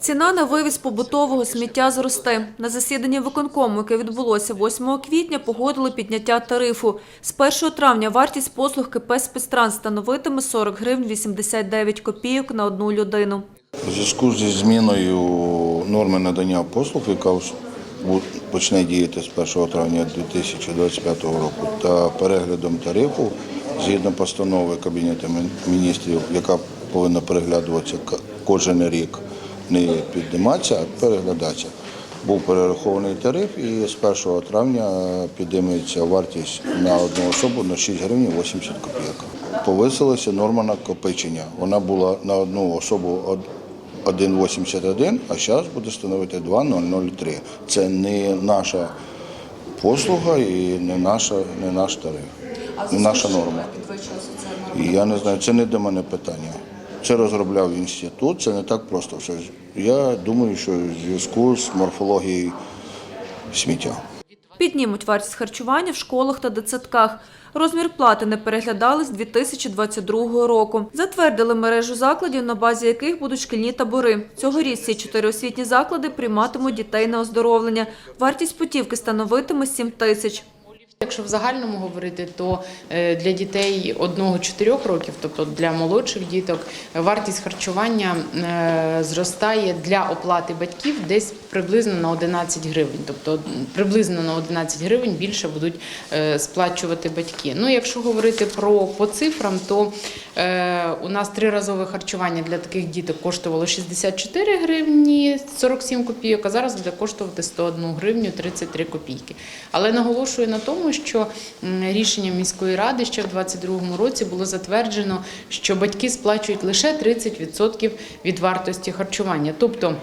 Ціна на вивіз побутового сміття зросте. На засіданні виконкому, яке відбулося 8 квітня, погодили підняття тарифу. З 1 травня вартість послуг КП «Спецтранс» становитиме 40 гривень 89 копійок на одну людину. У зв'язку зі зміною норми надання послуг, яка почне діяти з 1 травня 2025 року, та переглядом тарифу згідно постанови Кабінету міністрів, яка повинна переглядуватися кожен рік, не підніматися, а переглядатися. Був перерахований тариф і з 1 травня підійметься вартість на одну особу на 6 гривень 80 копійок. Повисилася норма накопичення. Вона була на одну особу 1,81, а зараз буде становити 2,003. Це не наша послуга і не, наша, не наш тариф, не наша норма. І я не знаю, це не до мене питання. Це розробляв інститут, це не так просто все. Я думаю, що в зв'язку з морфологією сміття. Піднімуть вартість харчування в школах та дитсадках. Розмір плати не переглядали з 2022 року. Затвердили мережу закладів, на базі яких будуть шкільні табори. Цьогоріч ці чотири освітні заклади прийматимуть дітей на оздоровлення. Вартість путівки становитиме 7 тисяч. Якщо в загальному говорити, то е, для дітей 1-4 років, тобто для молодших діток, вартість харчування е, зростає для оплати батьків десь приблизно на 11 гривень. Тобто приблизно на 11 гривень більше будуть е, сплачувати батьки. Ну, якщо говорити про по цифрам, то е, у нас триразове харчування для таких діток коштувало 64 гривні 47 копійок, а зараз буде коштувати 101 гривню 33 копійки. Але наголошую на тому, що рішенням міської ради ще в 2022 році було затверджено, що батьки сплачують лише 30% від вартості харчування. Тобто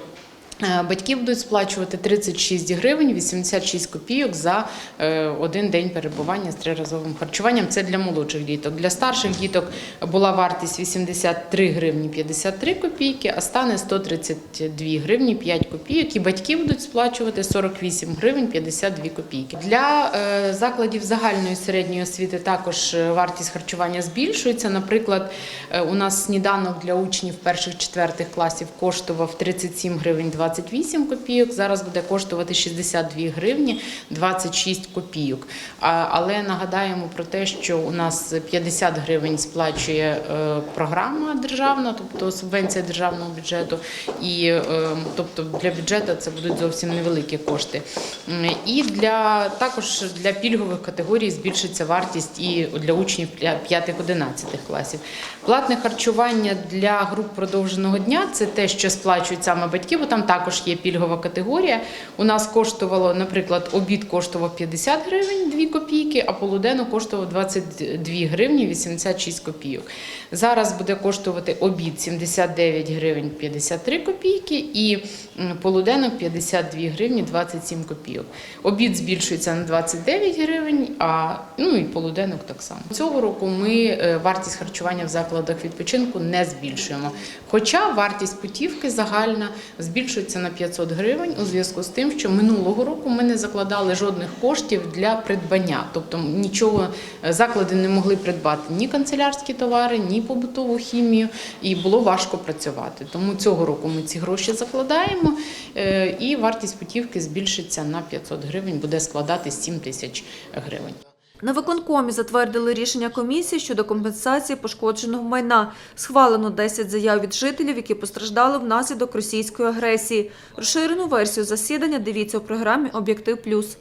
Батьки будуть сплачувати 36 гривень 86 копійок за е, один день перебування з триразовим харчуванням. Це для молодших діток. Для старших діток була вартість 83 гривні 53 копійки, а стане 132 гривні 5 копійок. І батьки будуть сплачувати 48 гривень 52 копійки. Для е, закладів загальної середньої освіти також е, вартість харчування збільшується. Наприклад, е, у нас сніданок для учнів перших-четвертих класів коштував 37 гривень 28 копійок. Зараз буде коштувати 62 гривні 26 копійок. Але нагадаємо про те, що у нас 50 гривень сплачує е, програма державна, тобто субвенція державного бюджету, і е, тобто для бюджету це будуть зовсім невеликі кошти. І для також для пільгових категорій збільшиться вартість і для учнів 5-11 класів. Платне харчування для груп продовженого дня це те, що сплачують саме батьки, бо там також є пільгова категорія. У нас коштувало, наприклад, обід коштував 50 гривень 2 копійки, а полуденок коштував 22 гривні 86 копійок. Зараз буде коштувати обід 79 гривень 53 копійки і полуденок 52 гривні 27 копійок. Обід збільшується на 29 гривень, а ну і полуденок так само. Цього року ми е, вартість харчування в закладах відпочинку не збільшуємо. Хоча вартість путівки загальна збільшується на 500 гривень у зв'язку з тим, що минулого року ми не закладали жодних коштів для придбання, тобто нічого е, заклади не могли придбати ні канцелярські товари, ні побутову хімію, і було важко працювати. Тому цього року ми ці гроші закладаємо, е, і вартість путівки збільшиться на 500 гривень, буде складати 7 тисяч гривень. На виконкомі затвердили рішення комісії щодо компенсації пошкодженого майна. Схвалено 10 заяв від жителів, які постраждали внаслідок російської агресії. Розширену версію засідання дивіться у програмі Об'єктив Плюс.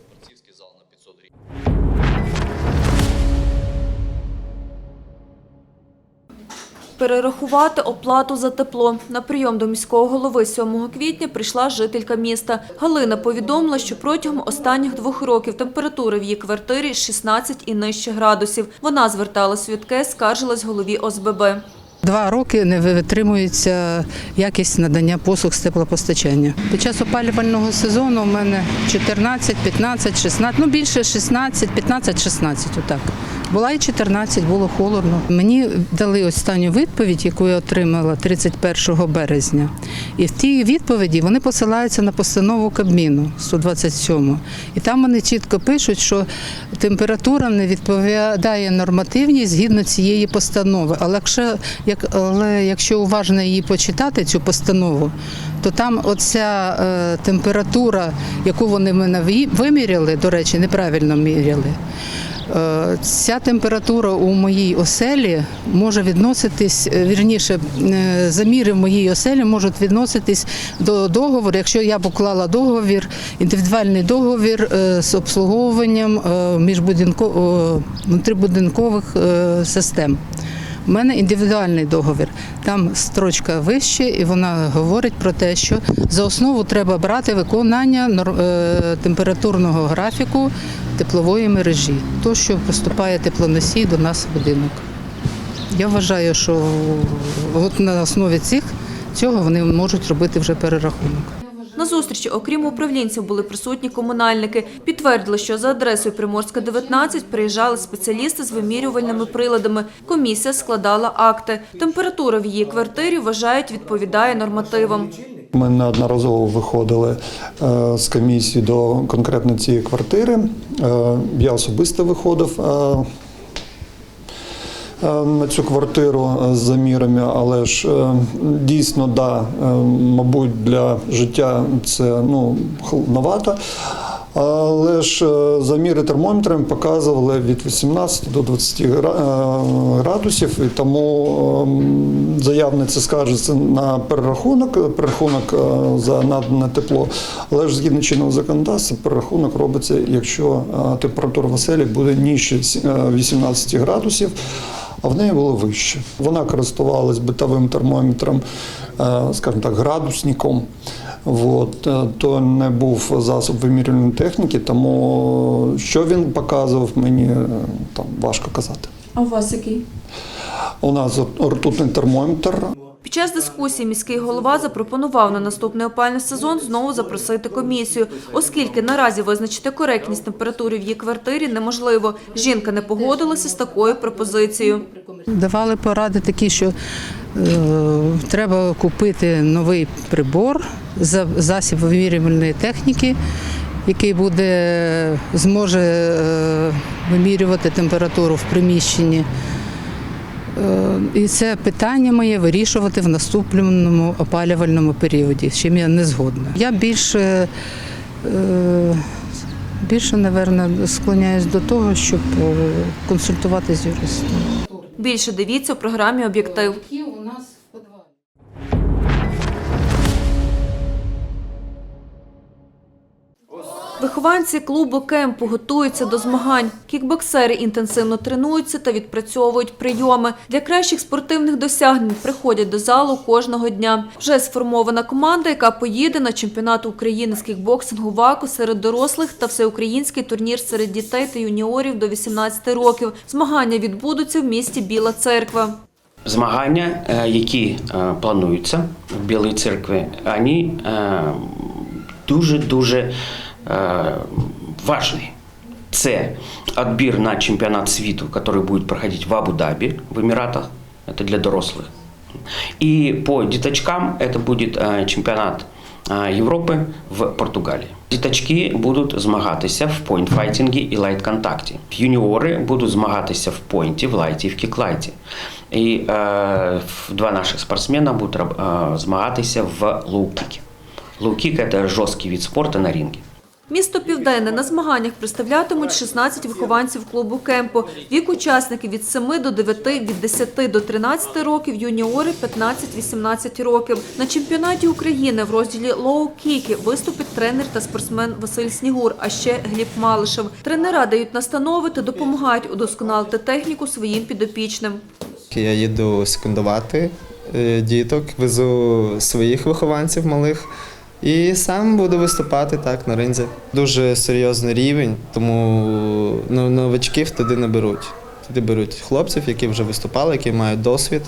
Перерахувати оплату за тепло. На прийом до міського голови 7 квітня прийшла жителька міста. Галина повідомила, що протягом останніх двох років температура в її квартирі 16 і нижче градусів. Вона зверталась від КЕС, скаржилась голові ОСББ. Два роки не витримується якість надання послуг з теплопостачання. Під час опалювального сезону у мене 14, 15, 16, ну більше 16, 15, 16, отак Була і 14, було холодно. Мені дали останню відповідь, яку я отримала 31 березня. І в тій відповіді вони посилаються на постанову Кабміну 127. І там вони чітко пишуть, що температура не відповідає нормативній згідно цієї постанови. Але якщо, як, але якщо уважно її почитати, цю постанову, то там оця е, температура, яку вони мене виміряли, до речі, неправильно міряли. Е, Ця температура у моїй оселі може відноситись, е, вірніше, е, заміри в моїй оселі можуть відноситись до договору, якщо я поклала договір, індивідуальний договір е, з обслуговуванням е, міжбудинко- е, внутрібудинкових е, систем. У мене індивідуальний договір. Там строчка вище, і вона говорить про те, що за основу треба брати виконання е, температурного графіку теплової мережі, то, що поступає теплоносій до нас в будинок. Я вважаю, що от на основі цих цього вони можуть робити вже перерахунок. На зустрічі, окрім управлінців, були присутні комунальники. Підтвердили, що за адресою Приморська 19 приїжджали спеціалісти з вимірювальними приладами. Комісія складала акти. Температура в її квартирі, вважають, відповідає нормативам. Ми неодноразово виходили е, з комісії до конкретно цієї квартири. Е, Я особисто виходив е, на цю квартиру е, з замірами, але ж е, дійсно, да, е, мабуть, для життя це ну, холодновато. Але ж заміри термометрами показували від 18 до 20 е, градусів, і тому ем, заявниця скаржиться на перерахунок, перерахунок за надане тепло. Але ж згідно чинного законодавства, перерахунок робиться, якщо температура в оселі буде нижче сі- е, 18 градусів. А в неї було вище. Вона користувалась битовим термометром, е, скажімо так, градусником. От, е, то не був засоб вимірювальної техніки, тому що він показував, мені е, там важко казати. А у вас який? У нас ртутний термометр. Під час дискусії міський голова запропонував на наступний опальний сезон знову запросити комісію, оскільки наразі визначити коректність температури в її квартирі неможливо. Жінка не погодилася з такою пропозицією. Давали поради такі, що е, треба купити новий прибор, за- засіб вимірювальної техніки, який буде, зможе е, вимірювати температуру в приміщенні. Е, І це питання моє вирішувати в наступному опалювальному періоді, з чим я не згодна. Я більше, е, більше, напевно, склоняюсь до того, щоб консультувати консультуватися з юристом. Більше дивіться у програмі «Об'єктив». Вихованці клубу кемпу готуються до змагань. Кікбоксери інтенсивно тренуються та відпрацьовують прийоми. Для кращих спортивних досягнень приходять до залу кожного дня. Вже сформована команда, яка поїде на чемпіонат України з кікбоксингу ВАКу серед дорослих та всеукраїнський турнір серед дітей та юніорів до 18 років. Змагання відбудуться в місті Біла Церква. Змагання, е, які е, плануються в Білій церкві, вони е, дуже-дуже е, важливі. Це відбір на чемпіонат світу, який буде проходити в Абу-Дабі, в Еміратах, це для дорослих. І по діточкам це буде е, чемпіонат е, Європи в Португалії. Діточки будуть змагатися в пойнтфайтингі і лайт-контакті. Юніори будуть змагатися в пойнті, в лайті і в кіклайті. І е, два наших спортсмена будуть змагатися в лоу-кікі. Лоу-кік – це жорсткий вид спорту на рингі. Місто Південне на змаганнях представлятимуть 16 вихованців клубу кемпу. Вік учасників від 7 до 9, від 10 до 13 років, юніори 15-18 років. На чемпіонаті України в розділі лоу-кіки виступить тренер та спортсмен Василь Снігур, а ще Гліб Малишев. Тренера дають настанови та допомагають удосконалити техніку своїм підопічним. Я їду секундувати е, діток, везу своїх вихованців малих і сам буду виступати так на ринзі. Дуже серйозний рівень, тому ну, новачків туди не беруть. Туди беруть хлопців, які вже виступали, які мають досвід,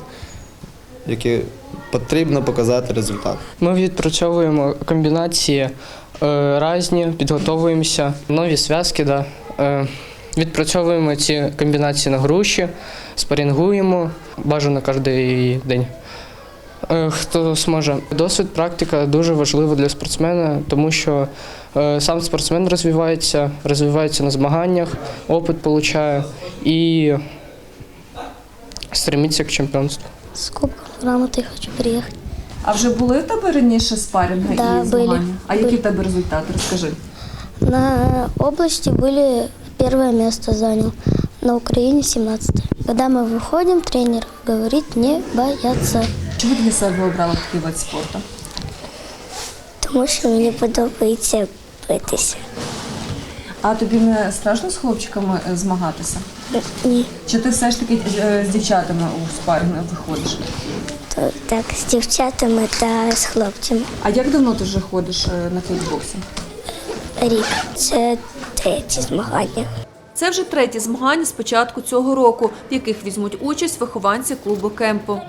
які потрібно показати результат. Ми відпрацьовуємо комбінації е, різні, підготовуємося, нові зв'язки, да. е, відпрацьовуємо ці комбінації на груші, спарінгуємо, бажано кожен день. Е, Хто зможе. Досвід, практика дуже важлива для спортсмена, тому що е, сам спортсмен розвивається, розвивається на змаганнях, опит получає і стремиться к чемпіонству. С кубком грамотой хочу приехать. А вже були в тебе раніше спарінги Да, і були. змагання? А які Були. в тебе результати? Розкажи. На области были первое место занял, на Украине 17 Когда мы выходим, тренер говорит не бояться, Чого ти для себе обрала такий вид спорту? тому що мені подобається битися. А тобі не страшно з хлопчиками е, змагатися? Ні, Чи ти все ж таки е, з дівчатами у спарінг виходиш? то так з дівчатами та з хлопцями. А як давно ти вже ходиш е, на кікбоксинг? Рік це третє змагання. Це вже треті змагання з початку цього року, в яких візьмуть участь вихованці клубу кемпу.